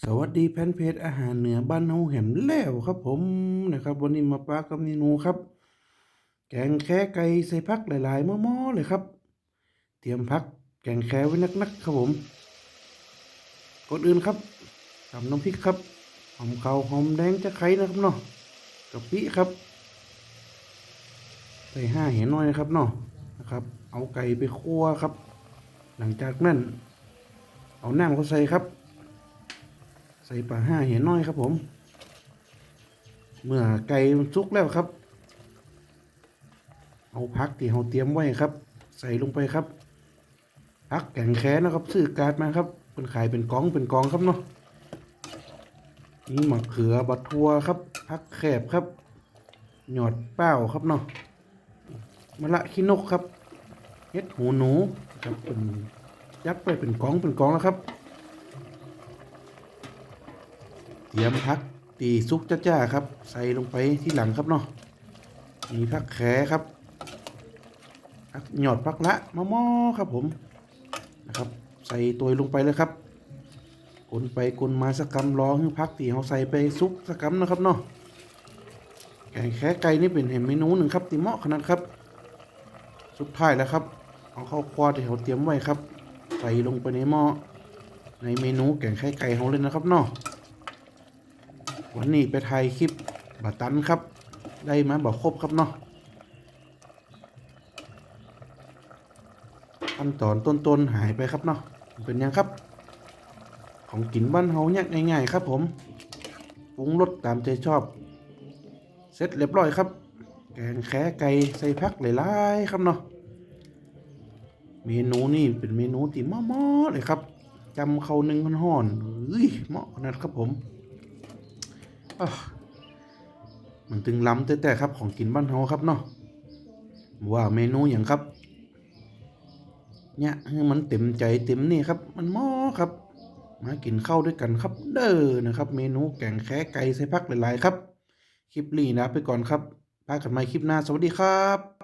สวัสดีแฟนเพจอาหารเหนือบ้านเฮาแหมแล้วครับผมนะครับ วันนี้มาปลากับเมนูครับ แกงแค่ไก่ใส่ผักหลายๆหม้อๆเลยครับ เตรียมผักแกงแค่ไว้นักๆครับผมก่อนอื่นครับตำน้ำพริกครับหอมขาวหอมแดงจะไข่นะครับเนาะกะปิครับใส่ห้าเห็นน้อยนะครับเนาะนะครับ เอาไก่ไปคั่วครับ หลังจากนั้น เอาน้ำเขาใส่ครับ ใส่ปลาห้าเห็นน้อยครับผม เมื่อไก่สุกแล้วครับ เอาพักที่เราเตรียมไว้ครับ ใส่ลงไปครับพักแกงแค้นะครับ ซื้อการ์ดมาครับเป็นขายเป็นกองเป็นกองครับเนาะนี่มะเขือบัดทัวครับพักแคบครับ หยอดเป้าครับเนาะมะละขี้นกครับเฮ็ดหูหนูครับเป็นยัดไปเป็นกองเป็นกองแล้วครับ เตรียมพักตีซุกจ้าๆครับ ใส่ลงไปที่หลังครับเนาะมีพักแขครับพักหยอดพักละมะม่อครับผมนะครับ ใส่ตัวลงไปเลยครับกลนไปกลนมาสักกำรอให้พักตีเขาใส่ไปซุกสักกำนะครับเนาะแกงแค่ไก่นี่เป็นเมนูหนึ่งครับตีเหมาะขนาดครับ สุดท้ายแล้วครับเอาข้าวควาที่เขาเตรียมไว้ครับ ใส่ลงไปในหม้อในเมนูแกงไข่ไก่เขาเลยนะครับเนาะ วันนี้ไปถ่ายคลิปบาตันครับ ได้มาบอกครบครับเนาะขั้นตอนต้นๆหายไปครับเนาะเป็นยังครับ ของกินบ้านเฮาเนี่ยง่ายๆครับผมปรุงรสตามใจชอบเสร็จเรียบร้อยครับ แกงแค่ไก่ใส่ผักหลายๆครับเนาะเมนูนี่เป็นเมนูที่เหมาะๆเลยครับจำเขาหนึ่งห่อนๆเฮ้ยเหมาะนาดครับผม มันตึงล้ำแต่แต่ครับของกินบ้านเฮาครับเนาะว่าเมนูอย่างครับ เนี่ยมันเต็มใจเต็มนี่ครับ มันมอครับ มากินข้าวด้วยกันครับ เด้อนะครับ เมนูแกงแค่ไก่ใส่พักหลายๆครับ คลิปนี้นะไปก่อนครับพากันใหม่คลิปหน้าสวัสดีครับ